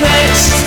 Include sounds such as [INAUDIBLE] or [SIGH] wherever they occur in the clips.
next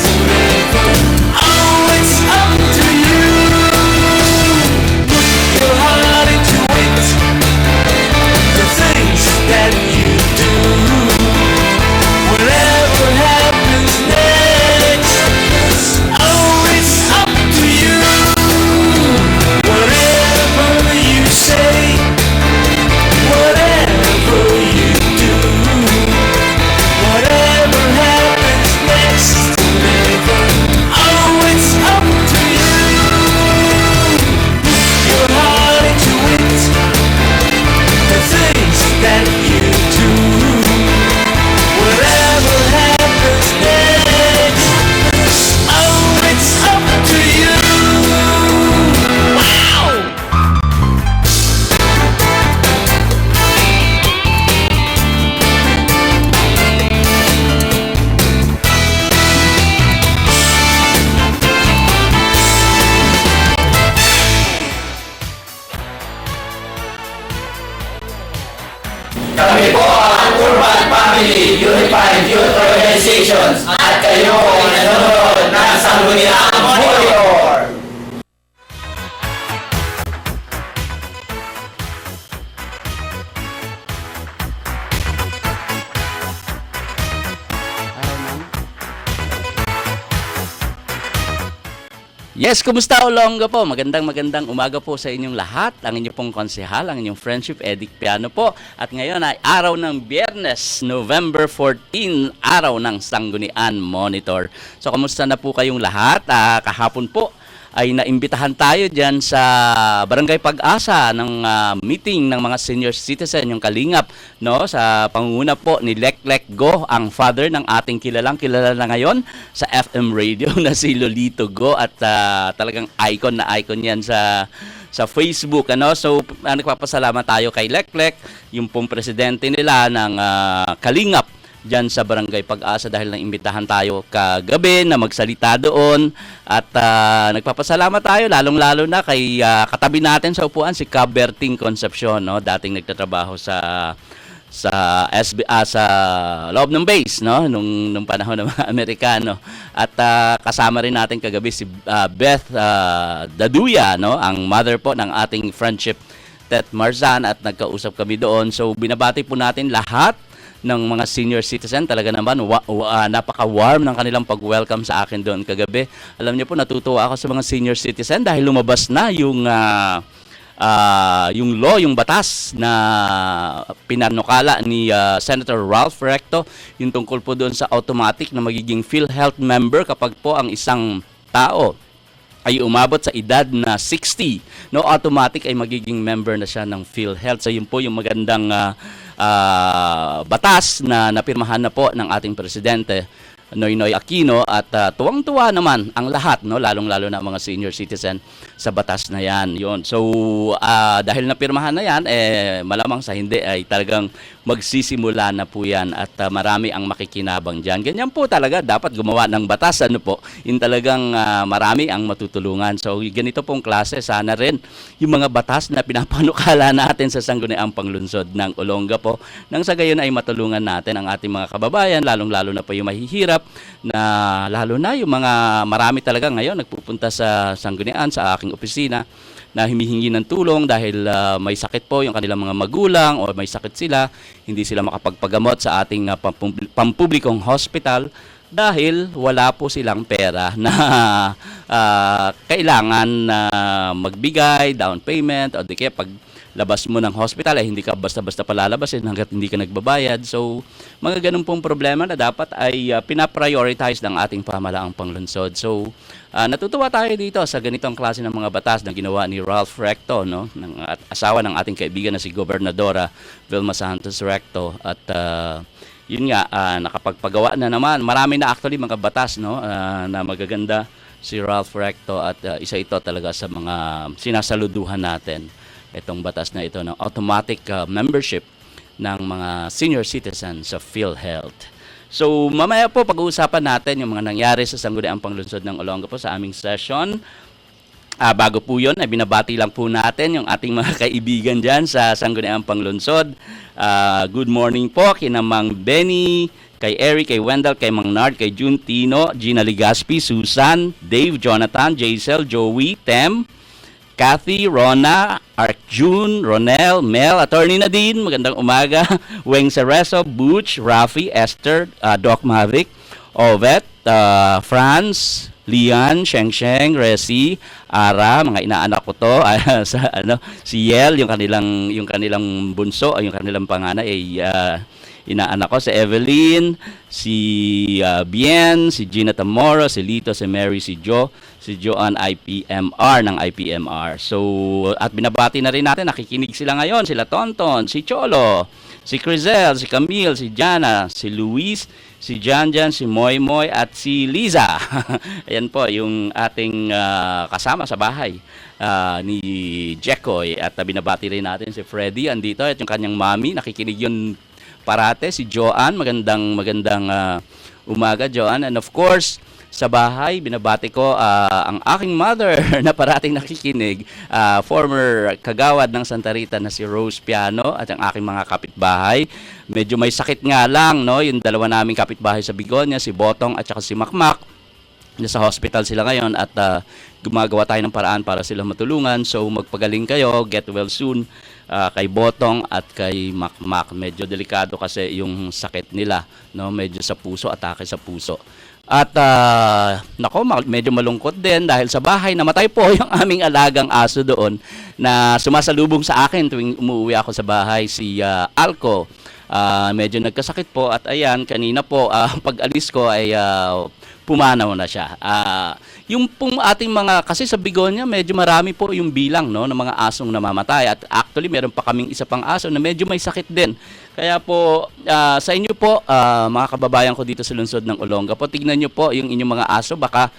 Yes, kumusta Olonga po? Magandang magandang umaga po sa inyong lahat. Ang inyong pong konsehal, ang inyong friendship, Edic Piano po. At ngayon ay araw ng Biyernes, November 14, araw ng Sanggunian Monitor. So, kumusta na po kayong lahat? Ah, kahapon po ay naimbitahan tayo dyan sa Barangay Pag-asa ng ah, meeting ng mga senior citizen, yung Kalingap, no? sa pangunguna po ni Lek Lek Go, ang father ng ating kilalang kilala na ngayon sa FM radio [LAUGHS] na si Lolito Go at ah, talagang icon na icon yan sa sa Facebook ano so uh, nagpapasalamat tayo kay Lek Lek yung pong presidente nila ng ah, Kalingap dyan sa Barangay Pag-asa dahil naimbitahan tayo kagabi na magsalita doon. At ah, nagpapasalamat tayo lalong-lalo na kay ah, katabi natin sa upuan si Caberting Concepcion no? Dating nagtatrabaho sa sa SB ah, sa loob ng base no? Nung nung panahon ng mga [LAUGHS] Amerikano. At ah, kasama rin natin kagabi si ah, Beth ah, Daduya no? Ang mother po ng ating friendship Tet Marzan. At nagkausap kami doon. So binabati po natin lahat ng mga senior citizen talaga naman wa, wa- ah, napaka-warm ng kanilang pag-welcome sa akin doon kagabi. Alam niyo po natutuwa ako sa mga senior citizen dahil lumabas na yung ah, ah, yung law, yung batas na pinanukala ni ah, Senator Ralph Recto yung tungkol po doon sa automatic na magiging PhilHealth member kapag po ang isang tao ay umabot sa edad na 60, no automatic ay magiging member na siya ng PhilHealth. So yun po yung magandang ah, ah, batas na napirmahan na po ng ating presidente Noynoy Aquino. At ah, tuwang-tuwa naman ang lahat no? Lalong-lalo na mga senior citizen sa batas na 'yan. Yon. So ah, dahil napirmahan na 'yan eh malamang sa hindi ay talagang magsisimula na po 'yan at ah, marami ang makikinabang diyan. Ganyan po talaga dapat gumawa ng batas ano po. In talagang ah, marami ang matutulungan. So ganito pong klase sana rin yung mga batas na pinapanukala [LAUGHS] natin sa Sangguniang Panglunsod ng Olonga po nang sa gayon ay matulungan natin ang ating mga kababayan lalong-lalo na po yung mahihirap na lalo na yung mga marami talaga ngayon nagpupunta sa Sanggunian sa aking opisina na humihingi ng tulong dahil ah, may sakit po yung kanilang mga magulang o may sakit sila, hindi sila makapagpagamot sa ating pampubli- pampublikong hospital dahil wala po silang pera [LAUGHS] na ah, kailangan na magbigay, down payment, o di kaya pag labas mo ng hospital ay hindi ka basta-basta palalabasin hanggat hindi ka nagbabayad. So, mga ganun pong problema na dapat ay uh, pinaprioritize ng ating pamalaang panglunsod. So, ah, natutuwa tayo dito sa ganitong klase ng mga batas na ginawa ni Ralph Recto, no? ng at asawa ng ating kaibigan na si Gobernadora Vilma Santos Recto. At ah, yun nga, ah, nakapagpagawa na naman. Marami na actually mga batas no? ah, na magaganda si Ralph Recto at ah, isa ito talaga sa mga sinasaluduhan natin itong batas na ito ng automatic uh, membership ng mga senior citizens sa PhilHealth. So, mamaya po pag-uusapan natin yung mga nangyari sa Sangguniang Panglunsod ng Olongapo sa aming session. Ah, bago po yun, ay binabati lang po natin yung ating mga [LAUGHS] kaibigan dyan sa Sangguniang Panglunsod. Ah, good morning po kina Mang Benny, kay Eric, kay Wendell, kay Mang Nard, kay June Tino, Gina Ligaspi, Susan, Dave, Jonathan, Jaisel, Joey, Tem, Kathy, Rona, Ark June, Ronel, Mel, Attorney Nadine, magandang umaga, [LAUGHS] Weng Cerezo, Butch, Rafi, Esther, uh, Doc Mavic, Ovet, uh, Franz, Lian, Sheng Sheng, Resi, Ara, mga inaanak ko to, [LAUGHS] ah, sa ano, si Yel, yung kanilang yung kanilang bunso, yung kanilang panganay ay ah, inaanak ko si Evelyn, si ah, Bien, si Gina Tamoro, si Lito, si Mary, si Joe, si Joanne IPMR ng IPMR. So, at binabati na rin natin, nakikinig sila ngayon, sila Tonton, si Cholo, si Crizel, si Camille, si Jana, si Luis, si Janjan, si Moy Moy at si Liza. [LAUGHS] Ayan po yung ating ah, kasama sa bahay ah, ni Jekoy at ah, binabati rin natin si Freddy andito at yung kanyang mami nakikinig yun parate si Joanne. Magandang magandang ah, umaga Joanne. And of course sa bahay binabati ko ah, ang aking mother [LAUGHS] na parating nakikinig ah, former kagawad ng Santa Rita na si Rose Piano at ang aking mga kapitbahay. Medyo may sakit nga lang no? Yung dalawa naming kapitbahay sa Bigonia si Botong at saka si Makmak. Nasa hospital sila ngayon at ah, gumagawa tayo ng paraan para sila matulungan. So magpagaling kayo, get well soon ah, kay Botong at kay Makmak. Medyo delikado kasi yung sakit nila, no? Medyo sa puso, atake sa puso. At ah, nako, medyo malungkot din dahil sa bahay namatay po [LAUGHS] yung aming alagang aso doon na sumasalubong sa akin tuwing umuwi ako sa bahay si ah, Alco. Ah, medyo nagkasakit po at ayan kanina po ah, [LAUGHS] pag alis ko ay ah, pumanaw na siya. Ah, yung pong ating mga kasi sa Bigonia medyo marami po yung bilang no ng mga asong namamatay. At actually meron pa kaming isa pang aso na medyo may sakit din. Kaya po ah, sa inyo po ah, mga kababayan ko dito sa lungsod ng Olonga po tignan niyo po yung inyong mga aso. Baka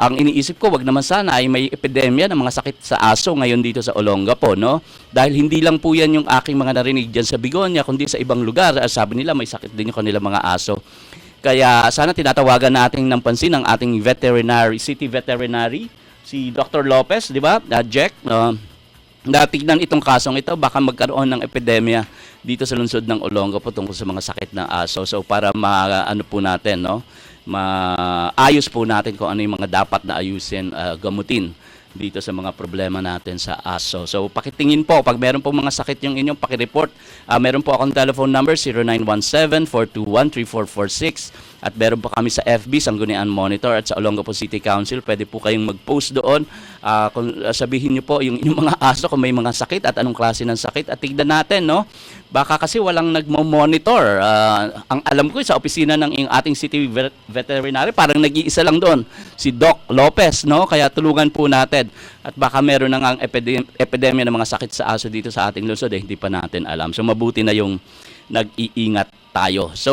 ang iniisip ko wag naman sana ay may epidemya ng mga sakit sa aso ngayon dito sa Olonga po no? Dahil hindi lang po yan yung aking mga narinig diyan sa Bigonia kundi sa ibang lugar. Sabi nila may sakit din yung kanilang mga aso kaya sana tinatawagan natin ng pansin ang ating veterinary, city veterinary, si Dr. Lopez, di ba? Uh, Jack, uh, na tignan itong kasong ito, baka magkaroon ng epidemya dito sa lungsod ng Olonga po tungkol sa mga sakit ng aso. So para ma ano po natin, no? Maayos po natin kung ano yung mga dapat na ayusin, uh, gamutin dito sa mga problema natin sa aso. So pakitingin po, pag meron po mga sakit yung inyong pakireport, ah, meron po akong telephone number 0917-421-3446 at meron po kami sa FB, Sanggunian Monitor at sa Olongapo City Council. Pwede po kayong mag-post doon. Ah, kung, ah, sabihin niyo po yung inyong mga [LAUGHS] aso kung may mga sakit at anong klase ng sakit at tignan natin, no? Baka kasi walang nagmo-monitor. Ah, ang alam ko sa opisina ng ing- ating city vet- veterinary, parang nag-iisa lang doon, si Doc Lopez, no? Kaya tulungan po natin. At baka meron na nga epidem- epidemya ng mga sakit sa aso dito sa ating lungsod, eh, hindi pa natin alam. So mabuti na yung nag-iingat tayo. So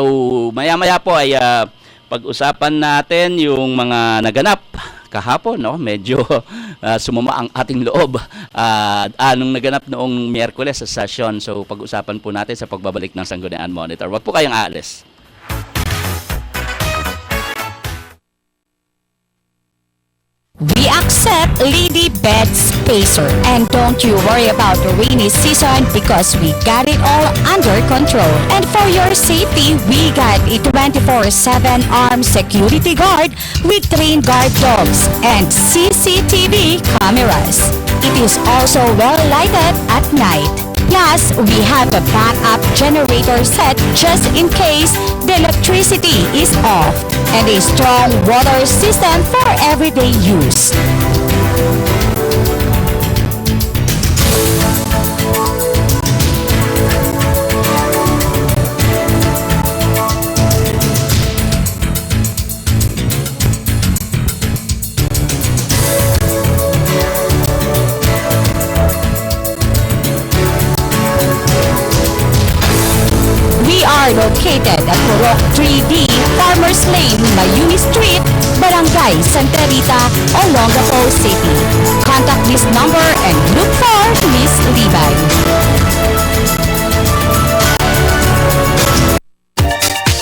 maya-maya po ay ah, pag-usapan natin yung mga naganap kahapon, no? Medyo [LAUGHS] ah, sumama ang ating loob. Ah, anong naganap noong Miyerkules sa session. So pag-usapan po natin sa pagbabalik ng Sangguniang Monitor. Huwag po kayong aalis. We accept Lady Bed Spacer. And don't you worry about the rainy season because we got it all under control. And for your safety, we got a 24-7 armed security guard with trained guard dogs and CCTV cameras. It is also well lighted at night. Plus, we have a backup generator set just in case the electricity is off and a strong water system for everyday use. Santa Rita, Olongapo City. Contact this number and look for Miss Levi.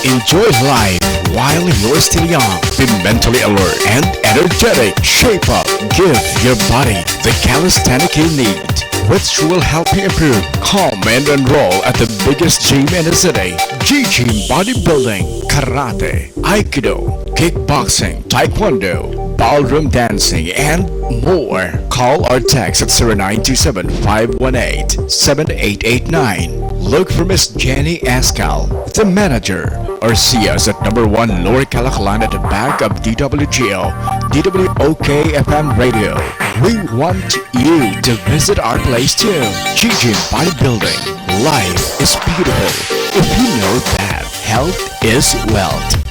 Enjoy life while you're still young. Be mentally alert and energetic. Shape up. Give your body the calisthenic you need. which will help you improve. Come and enroll at the biggest gym in the city. G-Gym Bodybuilding, Karate, Aikido, Kickboxing, Taekwondo, Ballroom Dancing, and more. Call or text at 0927-518-7889. Look for Miss Jenny Ascal, the manager, or see us at number 1 Lower Calaclan at the back of DWGO, DWOK FM Radio. We want you to visit our place too. Gigi Bodybuilding. Life is beautiful if you know that health is wealth.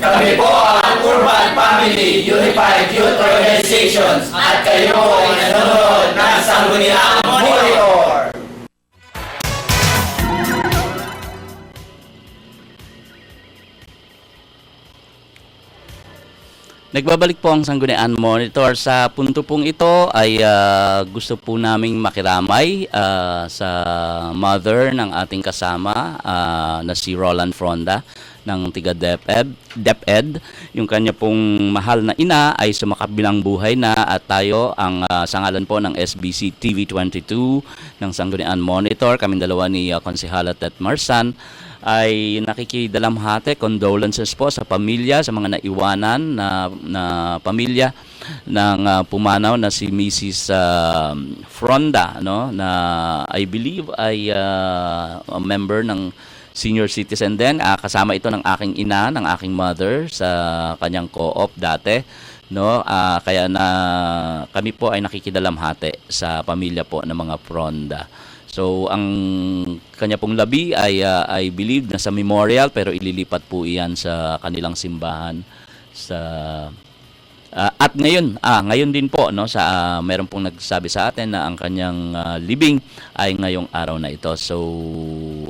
Kami po ang Urban Family Unified Youth Organizations at kayo ay nanonood ng Sangguniang Monitor. Nagbabalik po ang Sanggunian Monitor. Sa punto pong ito ay ah, gusto po naming makiramay ah, sa mother ng ating kasama ah, na si Roland Fronda ng tiga DepEd, DepEd. Yung kanya pong mahal na ina ay sumakabilang buhay na at tayo ang ah, sa ngalan po ng SBC TV22 ng Sanggunian Monitor. Kaming dalawa ni uh, Konsehala Tet Marsan ay nakikidalamhati, condolences po sa pamilya, sa mga naiwanan na, na pamilya ng ah, pumanaw na si Mrs. ah, Fronda, no? na I believe ay ah, a member ng senior citizen din. Ah, kasama ito ng aking ina, ng aking mother sa kanyang co-op dati. No, Ah, kaya na kami po ay nakikidalamhati sa pamilya po ng mga Fronda. So ang kanya pong labi ay ah, I believe na sa memorial pero ililipat po iyan sa kanilang simbahan sa ah, at ngayon ah ngayon din po no sa ah, meron pong nagsabi sa atin na ang kanyang ah, libing ay ngayong araw na ito. So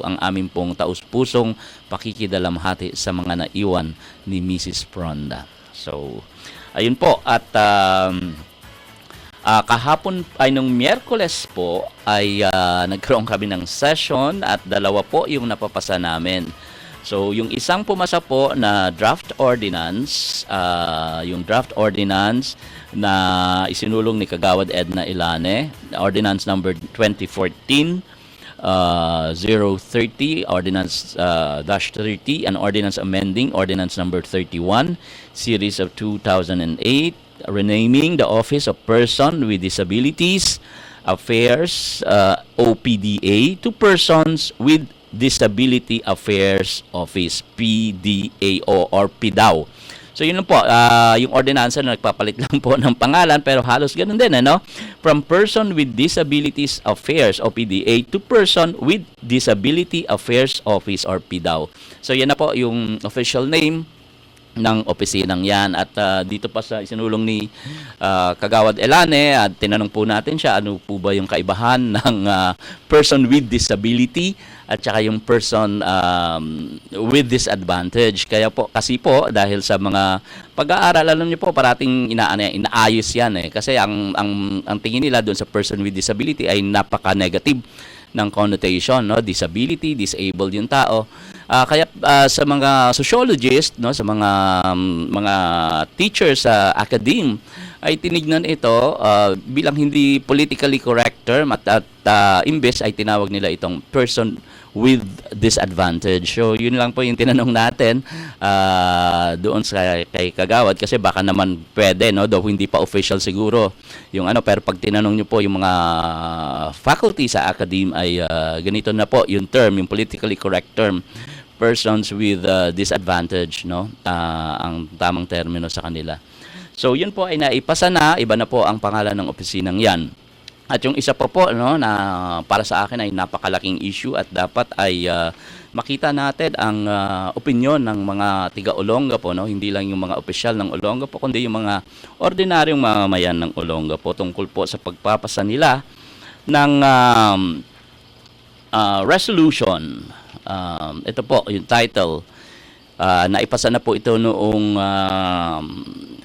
ang aming pong taus-pusong pakikidalamhati sa mga naiwan ni Mrs. Fronda. So ayun po at um, Ah, kahapon ay nung Miyerkules po ay ah, nagkaroon kami ng session at dalawa po yung napapasa namin. So yung isang pumasa po na draft ordinance, ah, yung draft ordinance na isinulong ni Kagawad Edna Ilane, ordinance number 2014 uh, 030 ordinance uh, dash 30 and ordinance amending ordinance number 31 series of 2008 renaming the office of person with disabilities affairs uh, OPDA to persons with disability affairs office PDAO or PDAO So yun lang po, ah, yung ordinansa na nagpapalit [LAUGHS] lang po ng pangalan pero halos ganun din ano. From person with disabilities affairs o PDA to person with disability affairs office or PDAO. So yan na po yung official name ng opisinang yan. At ah, dito pa sa isinulong ni ah, Kagawad Elane at tinanong po natin siya ano po ba yung kaibahan [LAUGHS] ng ah, person with disability at saka yung person um, with disadvantage. Kaya po kasi po dahil sa mga pag-aaral alam niyo po parating inaano inaayos yan eh. Kasi ang ang ang tingin nila doon sa person with disability ay napaka-negative ng connotation no? Disability disabled yung tao Ah, kaya ah, sa mga sociologist no sa mga um, mga teachers sa academe ay tinignan ito ah, bilang hindi politically correct term at, at ah, imbes ay tinawag nila itong person with disadvantage. So yun lang po yung tinanong natin ah, doon sa kay Kagawad kasi baka naman pwede no though hindi pa official siguro yung ano pero pag tinanong niyo po yung mga faculty sa academe ay ah, ganito na po yung term yung politically correct term persons with uh, disadvantage no? Ah, ang tamang termino sa kanila. So yun po ay naipasa na. Iba na po ang pangalan ng opisinang yan. At yung isa pa po no na para sa akin ay napakalaking issue at dapat ay ah, makita natin ang ah, opinyon ng mga tiga Olonga po no? Hindi lang yung mga opisyal ng Olonga po kundi yung mga ordinaryong mamamayan ng Olonga po tungkol po sa pagpapasa nila ng um, ah, resolution. Um, ito po, yung title. Ah, naipasa na po ito noong um,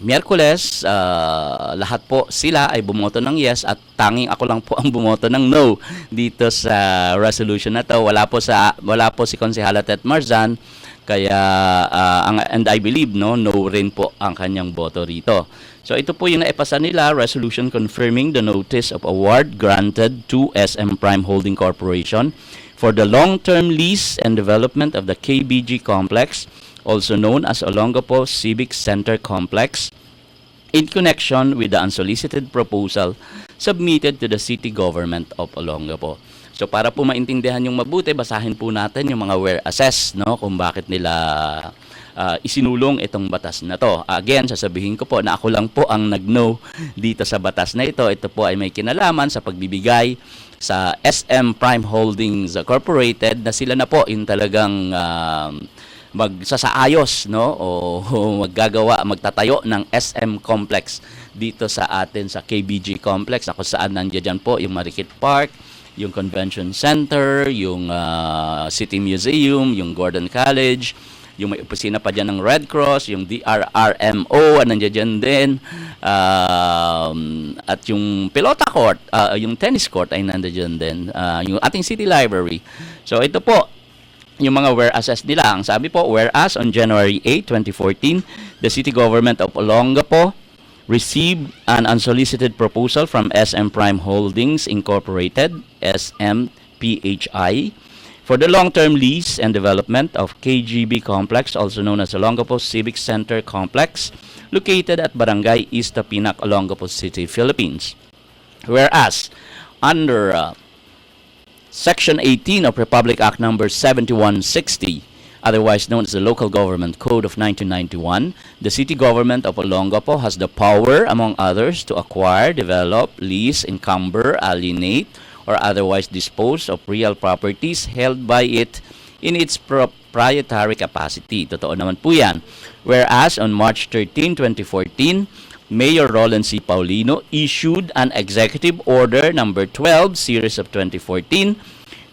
Miyerkules. Ah, lahat po sila ay bumoto ng yes at tanging ako lang po ang bumoto ng no dito sa resolution na to. Wala po sa wala po si Konsehala Tet Marzan Kaya, ah, ang, and I believe, no, no rin po ang kanyang boto rito. So ito po yung naipasa nila, resolution confirming the notice of award granted to SM Prime Holding Corporation for the long-term lease and development of the KBG complex, also known as Olongapo Civic Center Complex, in connection with the unsolicited proposal submitted to the city government of Olongapo. So para po maintindihan yung mabuti, basahin po natin yung mga where assess, no, kung bakit nila ah, isinulong itong batas na to. Again, sasabihin ko po na ako lang po ang nag-know dito sa batas na ito. Ito po ay may kinalaman sa pagbibigay sa SM Prime Holdings Corporated na sila na po yung talagang ah, magsasaayos no o, [LAUGHS] maggagawa magtatayo ng SM complex dito sa atin sa KBG complex kung saan nandiyan po yung Marikit Park yung Convention Center, yung ah, City Museum, yung Gordon College, yung may opisina pa dyan ng Red Cross, yung DRRMO, nandiyan dyan din, um, at yung pelota court, ah, yung tennis court ay nandiyan din, ah, yung ating City Library. So ito po, yung mga whereas nila. Ang sabi po, whereas on January 8, 2014, the city government of Olongapo received an unsolicited proposal from SM Prime Holdings Incorporated, SMPHI, for the long-term lease and development of KGB Complex, also known as Olongapo Civic Center Complex, located at Barangay East Tapinac, Olongapo City, Philippines. Whereas, under uh, Section 18 of Republic Act Number 7160, otherwise known as the Local Government Code of 1991, the city government of Olongapo has the power, among others, to acquire, develop, lease, encumber, alienate, or otherwise dispose of real properties held by it in its proprietary capacity. Totoo naman po yan. Whereas on March 13, 2014, Mayor Roland C. Paulino issued an executive order number 12 series of 2014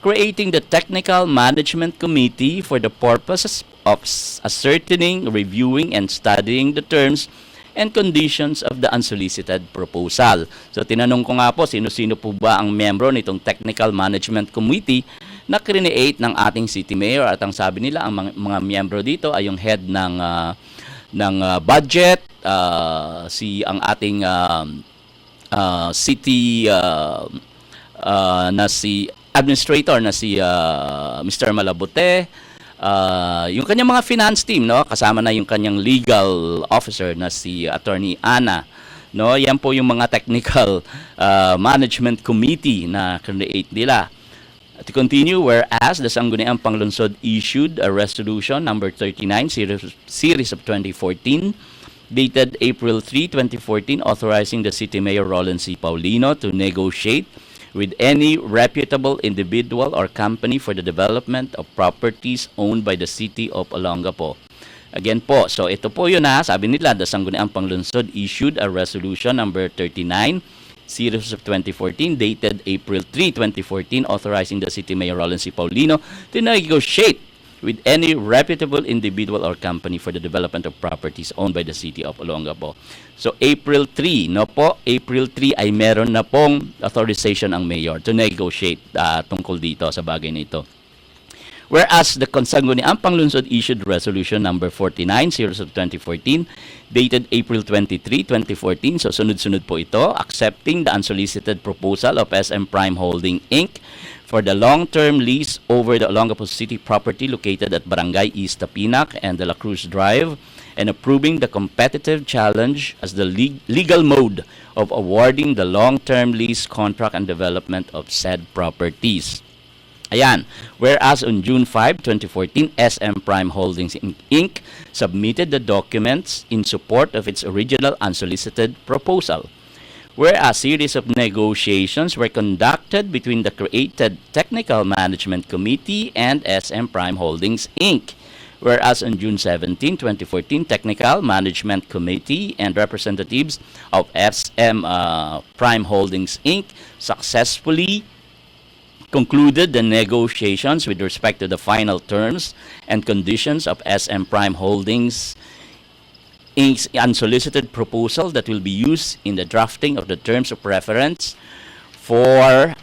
creating the Technical Management Committee for the purposes of ascertaining, reviewing, and studying the terms and conditions of the unsolicited proposal. So tinanong ko nga po, sino-sino po ba ang membro nitong Technical Management Committee na create ng ating city mayor at ang sabi nila ang mga, mga miyembro dito ay yung head ng ah, ng ah, budget, ah, si ang ating um, ah, city ah, ah, na si administrator na si ah, Mr. Malabute, ah, yung kanyang mga finance team, no? Kasama na yung kanyang legal officer na si Attorney Ana. No, yan po yung mga technical ah, management committee na create nila. To continue, whereas the Sangguniang Panglunsod issued a resolution number 39 series, series of 2014 dated April 3, 2014 authorizing the City Mayor Roland C. Paulino to negotiate with any reputable individual or company for the development of properties owned by the City of Olongapo. Again po, so ito po yun ha, sabi nila, the Sangguniang Panglunsod issued a resolution number 39 series of 2014 dated April 3, 2014 authorizing the City Mayor Roland C. Paulino to negotiate with any reputable individual or company for the development of properties owned by the City of Olongapo. So April 3, no po, April 3 ay meron na pong authorization ang mayor to negotiate ah, tungkol dito sa bagay na ito. Whereas the Consangguniang Panglunsod issued resolution number 49 series of 2014 dated April 23, 2014 so sunod-sunod po ito accepting the unsolicited proposal of SM Prime Holding Inc. for the long-term lease over the Olongapo City property located at Barangay East Tapinac and De La Cruz Drive and approving the competitive challenge as the leg- legal mode of awarding the long-term lease contract and development of said properties. Ayan. Whereas on June 5, 2014, SM Prime Holdings In- Inc. submitted the documents in support of its original unsolicited proposal. Whereas series of negotiations were conducted between the created Technical Management Committee and SM Prime Holdings Inc. Whereas on June 17, 2014, Technical Management Committee and representatives of SM uh, Prime Holdings Inc. successfully concluded the negotiations with respect to the final terms and conditions of SM Prime Holdings unsolicited proposal that will be used in the drafting of the terms of reference for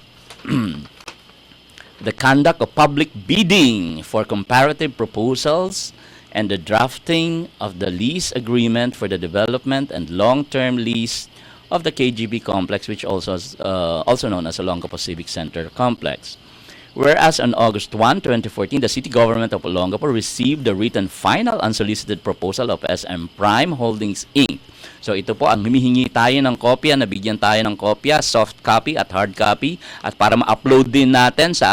[CLEARS THROAT] the conduct of public bidding for comparative proposals and the drafting of the lease agreement for the development and long-term lease of the KGB complex, which also is, uh, also known as Olongapo Civic Center complex. Whereas on August 1, 2014, the city government of Olongapo received the written final unsolicited proposal of SM Prime Holdings Inc. So ito po ang humihingi tayo ng kopya, nabigyan tayo ng kopya, soft copy at hard copy at para ma-upload din natin sa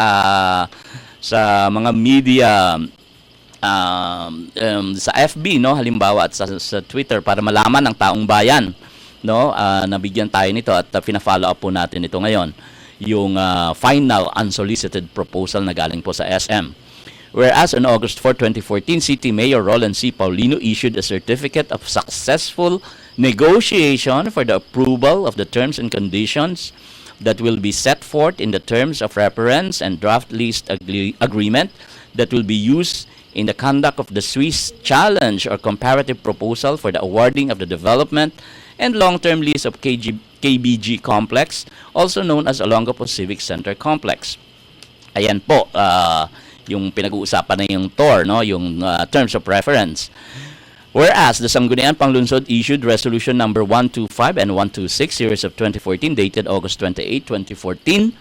sa mga media um, um, sa FB no? Halimbawa at sa, sa Twitter para malaman ng taong bayan no? Ah, nabigyan tayo nito at uh, pina-follow up po natin ito ngayon yung ah, final unsolicited proposal na galing po sa SM Whereas on August 4, 2014, City Mayor Roland C. Paulino issued a certificate of successful negotiation for the approval of the terms and conditions that will be set forth in the terms of reference and draft list agree- agreement that will be used in the conduct of the Swiss challenge or comparative proposal for the awarding of the development and long-term lease of KG, KBG complex, also known as Olongapo Civic Center complex. Ayan po, ah, yung pinag-uusapan na yung TOR, no? yung ah, terms of reference. Whereas the Sangguniang Panglunsod issued Resolution number 125 and 126 series of 2014 dated August 28, 2014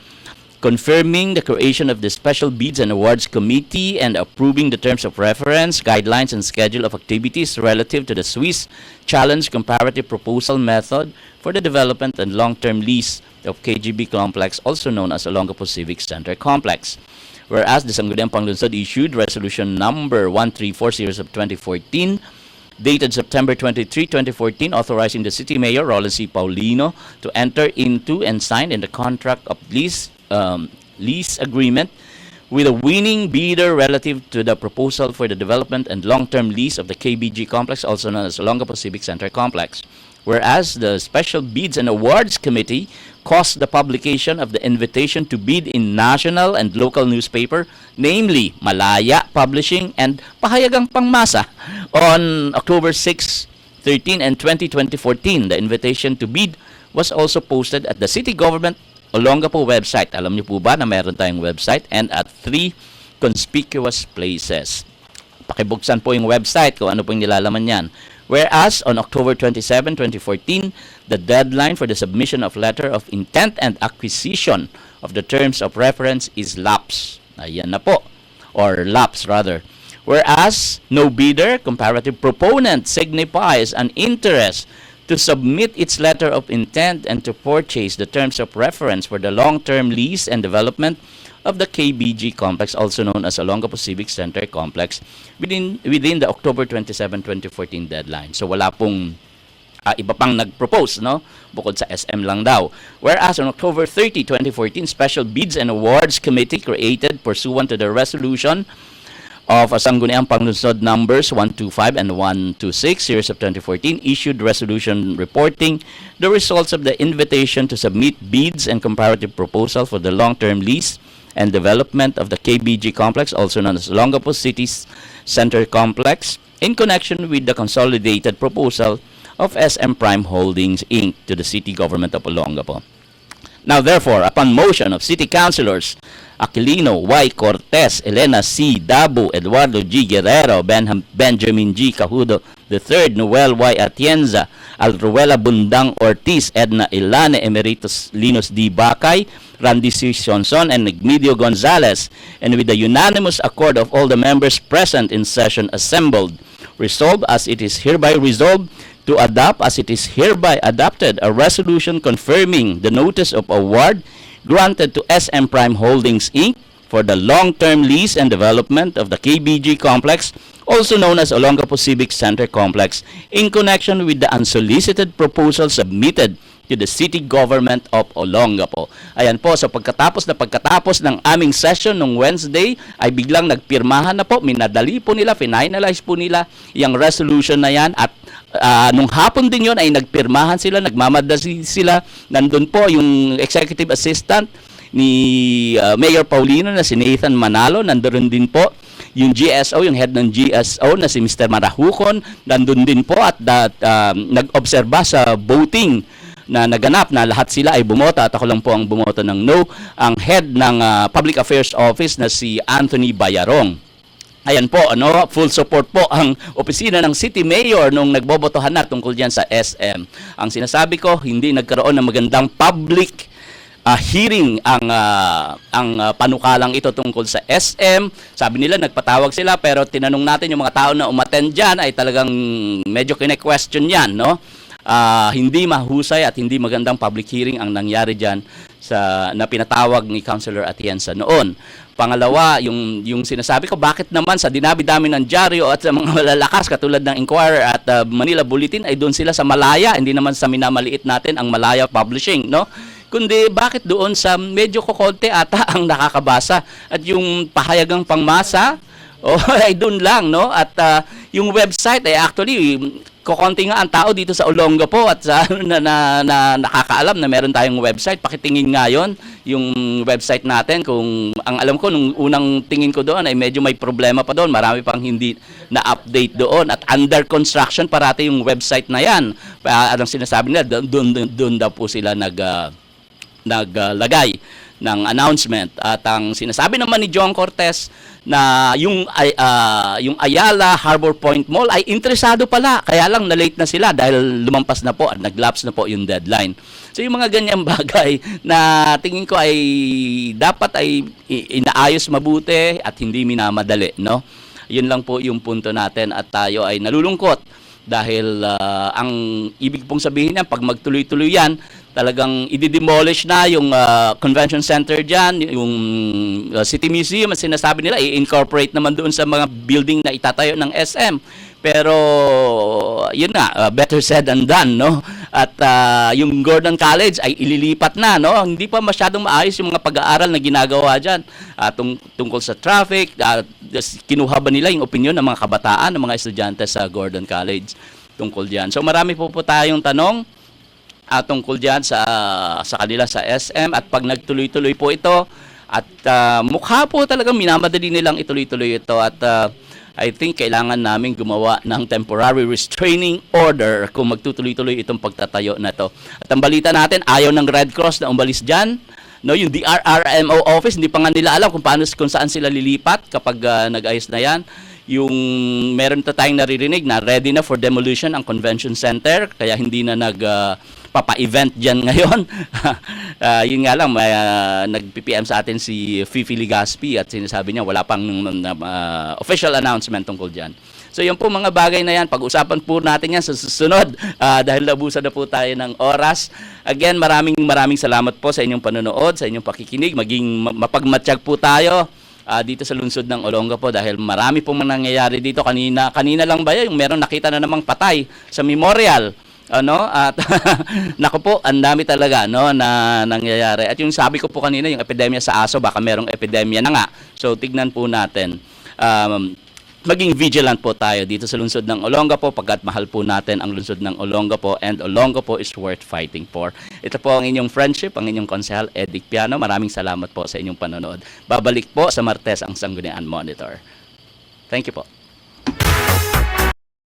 confirming the creation of the Special Bids and Awards Committee and approving the terms of reference, guidelines, and schedule of activities relative to the Swiss Challenge Comparative Proposal Method for the development and long-term lease of KGB Complex, also known as Olongapo Civic Center Complex. Whereas the Sangguniang Panglunsod issued Resolution number 134 series of 2014 dated September 23, 2014, authorizing the city mayor, Roland C. Paulino, to enter into and sign in the contract of lease, um, lease agreement with a winning bidder relative to the proposal for the development and long-term lease of the KBG complex, also known as Olongapo Civic Center complex. Whereas the Special Bids and Awards Committee caused the publication of the invitation to bid in national and local newspaper, namely Malaya Publishing and Pahayagang Pangmasa, on October 6, 13, and 20, 2014. The invitation to bid was also posted at the city government Olongapo website. Alam niyo po ba na meron tayong website and at three conspicuous places. Pakibuksan po yung website kung ano po yung nilalaman niyan. Whereas on October 27, 2014, the deadline for the submission of letter of intent and acquisition of the terms of reference is lapse. Ayan na po. Or lapse rather. Whereas no bidder, comparative proponent signifies an interest to submit its letter of intent and to purchase the terms of reference for the long-term lease and development of the KBG complex, also known as Olongapo Civic Center complex, within within the October 27, 2014 deadline. So wala pong ah, iba pang nag-propose, no? Bukod sa SM lang daw. Whereas on October 30, 2014, Special Bids and Awards Committee created pursuant to the resolution of Sangguniang Panglunsod numbers 125 and 126 series of 2014 issued resolution reporting the results of the invitation to submit bids and comparative proposal for the long-term lease and development of the KBG complex also known as Longapo Cities Center complex in connection with the consolidated proposal of SM Prime Holdings Inc. to the city government of Olongapo. Now, therefore, upon motion of City Councilors Aquilino Y. Cortez, Elena C. Dabu, Eduardo G. Guerrero, Benham, Benjamin G. Cajudo III, Noel Y. Atienza, Alruela Bundang Ortiz, Edna Ilane Emeritus Linus D. Bacay, Randy C. Sonson, and Igmedio Gonzalez, and with the unanimous accord of all the members present in session assembled, resolved as it is hereby resolved to adopt as it is hereby adopted a resolution confirming the notice of award granted to SM Prime Holdings Inc. for the long-term lease and development of the KBG complex, also known as Olongapo Civic Center complex, in connection with the unsolicited proposal submitted to the city government of Olongapo. Ayan po, so pagkatapos na pagkatapos ng aming session nung Wednesday, ay biglang nagpirmahan na po, minadali po nila, finalize po nila yung resolution na yan at Ah, nung hapon din yon ay nagpirmahan sila, nagmamadali sila. Nandun po yung executive assistant ni ah, Mayor Paulino na si Nathan Manalo, nandoon din po yung GSO, yung head ng GSO na si Mr. Marahukon, nandun din po at that, um, nag-obserba sa voting na naganap na lahat sila ay bumoto at ako lang po ang bumoto ng no. Ang head ng ah, Public Affairs Office na si Anthony Bayarong. Ayan po, ano, full support po ang opisina ng City Mayor nung nagbobotohan na tungkol diyan sa SM. Ang sinasabi ko, hindi nagkaroon ng magandang public ah, hearing ang ah, ang ah, panukalang ito tungkol sa SM. Sabi nila nagpatawag sila pero tinanong natin yung mga tao na umattend diyan ay talagang medyo kine-question 'yan, no? Ah, hindi mahusay at hindi magandang public hearing ang nangyari diyan sa na pinatawag ni Councilor Atienza noon. Pangalawa, yung yung sinasabi ko bakit naman sa dinabi-dami ng dyaryo at sa mga [LAUGHS] malalakas katulad ng Inquirer at ah, Manila Bulletin ay doon sila sa Malaya, hindi naman sa minamaliit natin ang Malaya Publishing, no? Kundi bakit doon sa medyo kokonte ata [LAUGHS] ang nakakabasa at yung pahayagang pangmasa [LAUGHS] Oh, ay doon lang, no? At ah, yung website ay actually kokonti nga ang tao dito sa Olongapo at sa [LAUGHS] na, na, na nakakaalam na meron tayong website. Pakitingin nga yon yung website natin kung ang alam ko nung unang tingin ko doon ay medyo may problema pa doon. Marami pang hindi na-update doon at under construction parati yung website na yan. Pa, anong sinasabi nila doon doon, daw po sila nag ah, naglagay ng announcement at ang sinasabi naman ni John Cortez na yung ah, yung Ayala Harbor Point Mall ay interesado pala kaya lang na late na sila dahil lumampas na po at naglapse na po yung deadline. So yung mga ganyang [LAUGHS] bagay na tingin ko ay dapat ay inaayos mabuti at hindi minamadali, no? Yun lang po yung punto natin at tayo ay nalulungkot dahil ah, ang ibig pong sabihin niyan pag magtuloy-tuloy yan talagang i-demolish na yung ah, convention center diyan yung ah, City Museum at sinasabi nila i-incorporate naman doon sa mga building na itatayo ng SM pero yun na ah, better said than done no? At ah, yung Gordon College ay ililipat na no? Hindi pa masyadong maayos yung mga pag-aaral na ginagawa diyan tung- tungkol sa traffic just kinuha ba nila yung opinion ng mga kabataan ng mga estudyante sa Gordon College tungkol diyan so marami po po tayong tanong at tungkol diyan sa sa kanila sa SM at pag nagtuloy-tuloy po ito at ah, mukha po talagang minamadali nilang ituloy-tuloy ito at ah, I think kailangan namin gumawa ng temporary restraining order kung magtutuloy-tuloy itong pagtatayo na to. At ang balita natin, ayaw ng Red Cross na umalis dyan. No, yung DRRMO office, hindi pa nga nila alam kung paano kung saan sila lilipat kapag ah, nag-ayos na yan. Yung meron na tayong naririnig na ready na for demolition ang convention center kaya hindi na nag ah, papa-event diyan [LAUGHS] ngayon. Ah, yun nga lang may ah, nag-PPM sa atin si Fifi Ligaspi at sinasabi niya wala pang ah, official announcement tungkol diyan. So yung po mga bagay na yan, pag-usapan po natin yan sa susunod ah, dahil nabusan na po tayo ng oras. Again, maraming maraming salamat po sa inyong panonood, sa inyong pakikinig, maging ma- mapagmatsyag po tayo ah, dito sa lungsod ng Olonga po dahil marami pong nangyayari dito kanina kanina lang ba yung meron nakita na namang patay sa memorial ano at [LAUGHS] nako po ang dami talaga no na nangyayari at yung sabi ko po kanina yung epidemya sa aso baka merong epidemya na nga so tignan po natin um, maging vigilant po tayo dito sa lungsod ng Olongapo pagkat mahal po natin ang lungsod ng Olongapo and Olongapo is worth fighting for. Ito po ang inyong friendship, ang inyong konsehal Edic Piano. Maraming salamat po sa inyong panonood. Babalik po sa Martes ang Sanggunian Monitor. Thank you po.